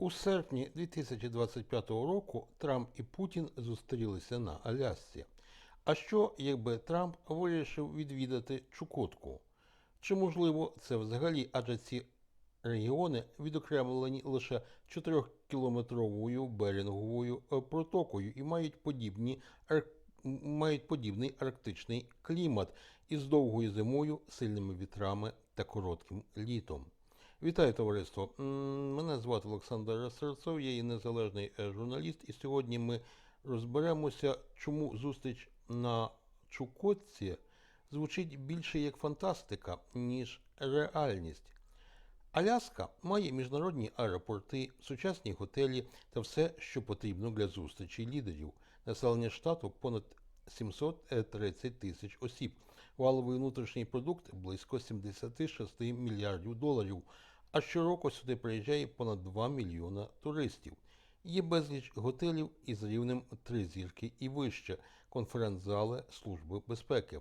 У серпні 2025 року Трамп і Путін зустрілися на Алясці. А що, якби Трамп вирішив відвідати Чукотку? Чи можливо це взагалі, адже ці регіони відокремлені лише 4-кілометровою беринговою е, протокою і мають подібні мають подібний арктичний клімат із довгою зимою, сильними вітрами та коротким літом. Вітаю товариство! Мене звати Олександр Серцов, я є незалежний е, журналіст, і сьогодні ми розберемося, чому зустріч на Чукотці звучить більше як фантастика, ніж реальність. Аляска має міжнародні аеропорти, сучасні готелі та все, що потрібно для зустрічі лідерів. Населення штату понад 730 тисяч осіб. Валовий внутрішній продукт близько 76 мільярдів доларів. А щороку сюди приїжджає понад 2 мільйона туристів. Є безліч готелів із рівнем три зірки і вище, конференц-зали Служби безпеки.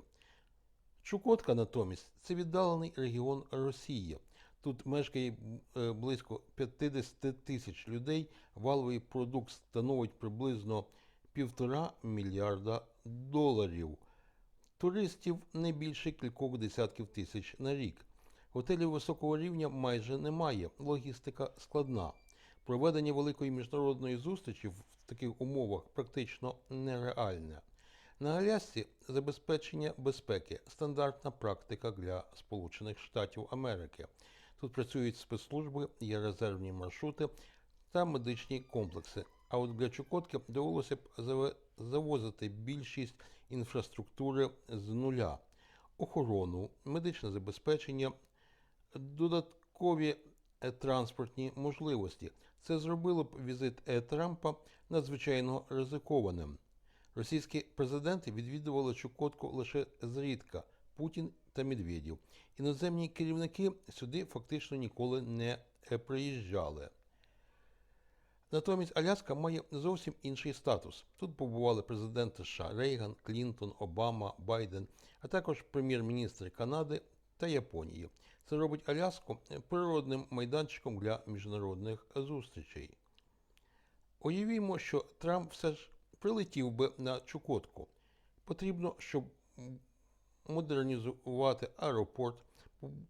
Чукотка натомість це віддалений регіон Росії. Тут мешкає е, близько 50 тисяч людей. Валовий продукт становить приблизно півтора мільярда доларів. Туристів не більше кількох десятків тисяч на рік. Готелів високого рівня майже немає. Логістика складна. Проведення великої міжнародної зустрічі в таких умовах практично нереальне. На Алясці забезпечення безпеки стандартна практика для Сполучених Штатів Америки. Тут працюють спецслужби, є резервні маршрути та медичні комплекси. А от для Чукотки довелося б завозити більшість інфраструктури з нуля: охорону, медичне забезпечення, додаткові е, транспортні можливості. Це зробило б візит е, Трампа надзвичайно ризикованим. Російські президенти відвідували Чукотку лише зрідка Путін та Медведєв. Іноземні керівники сюди фактично ніколи не е, приїжджали. Натомість Аляска має зовсім інший статус. Тут побували президенти США Рейган, Клінтон, Обама, Байден, а також прем'єр-міністри Канади та Японії. Це робить Аляску природним майданчиком для міжнародних зустрічей. Уявімо, що Трамп все ж прилетів би на Чукотку. Потрібно, щоб модернізувати аеропорт,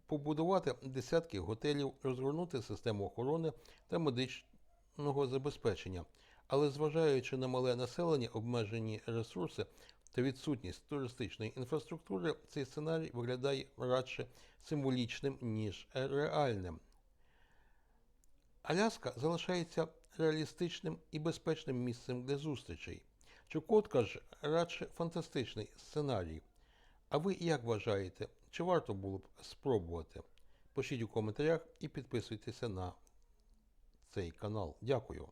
побудувати десятки готелів, розгорнути систему охорони та медичного забезпечення. Але зважаючи на мале населення, обмежені ресурси та відсутність туристичної інфраструктури, цей сценарій виглядає радше символічним, ніж реальним. Аляска залишається реалістичним і безпечним місцем для зустрічей. Чукотка ж радше фантастичний сценарій. А ви як вважаєте, чи варто було б спробувати? Пишіть у коментарях і підписуйтеся на цей канал. Дякую.